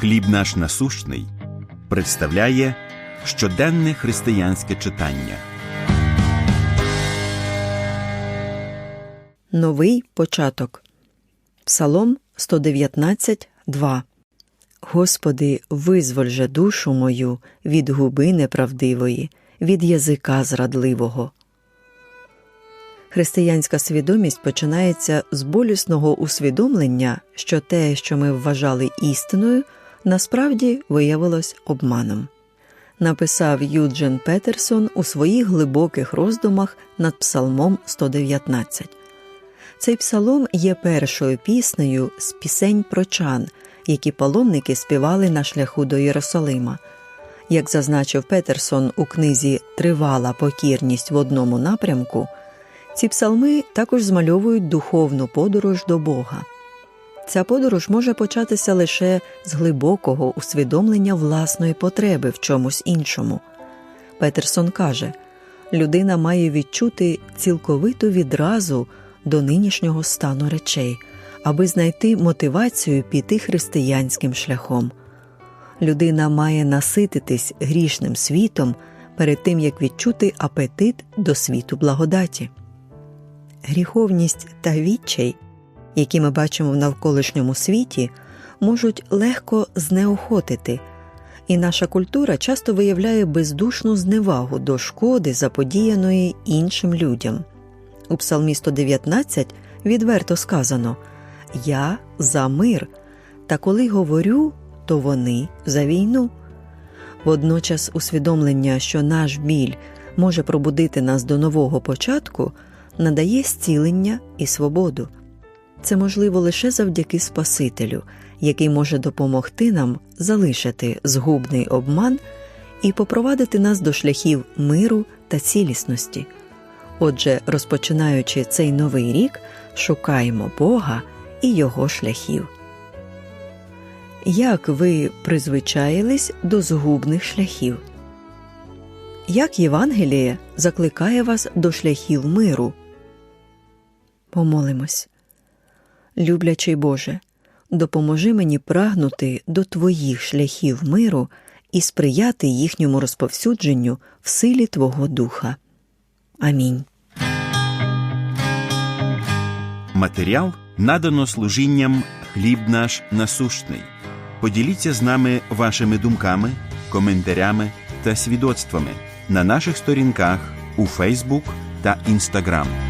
Хліб наш насущний представляє щоденне християнське читання. Новий початок. Псалом 119, 2. Господи, визволь же душу мою від губи неправдивої, від язика зрадливого. Християнська свідомість починається з болісного усвідомлення, що те, що ми вважали істиною, насправді виявилось обманом. Написав Юджен Петерсон у своїх глибоких роздумах над Псалмом 119. Цей псалом є першою піснею з пісень прочан, які паломники співали на шляху до Єрусалима. Як зазначив Петерсон у книзі Тривала покірність в одному напрямку. Ці псалми також змальовують духовну подорож до Бога. Ця подорож може початися лише з глибокого усвідомлення власної потреби в чомусь іншому. Петерсон каже людина має відчути цілковиту відразу до нинішнього стану речей, аби знайти мотивацію піти християнським шляхом. Людина має насититись грішним світом перед тим як відчути апетит до світу благодаті гріховність та відчай, які ми бачимо в навколишньому світі, можуть легко знеохотити, і наша культура часто виявляє бездушну зневагу до шкоди, заподіяної іншим людям. У Псалмі 119 відверто сказано Я за мир, та коли говорю, то вони за війну. Водночас усвідомлення, що наш біль може пробудити нас до нового початку надає зцілення і свободу. Це можливо лише завдяки Спасителю, який може допомогти нам залишити згубний обман і попровадити нас до шляхів миру та цілісності. Отже, розпочинаючи цей новий рік, шукаємо Бога і Його шляхів. Як ви призвичаїлись до згубних шляхів? Як Євангеліє закликає вас до шляхів миру? Помолимось. Люблячий Боже, допоможи мені прагнути до Твоїх шляхів миру і сприяти їхньому розповсюдженню в силі Твого Духа. Амінь. Матеріал надано служінням хліб наш насущний. Поділіться з нами вашими думками, коментарями та свідоцтвами на наших сторінках у Фейсбук та Інстаграм.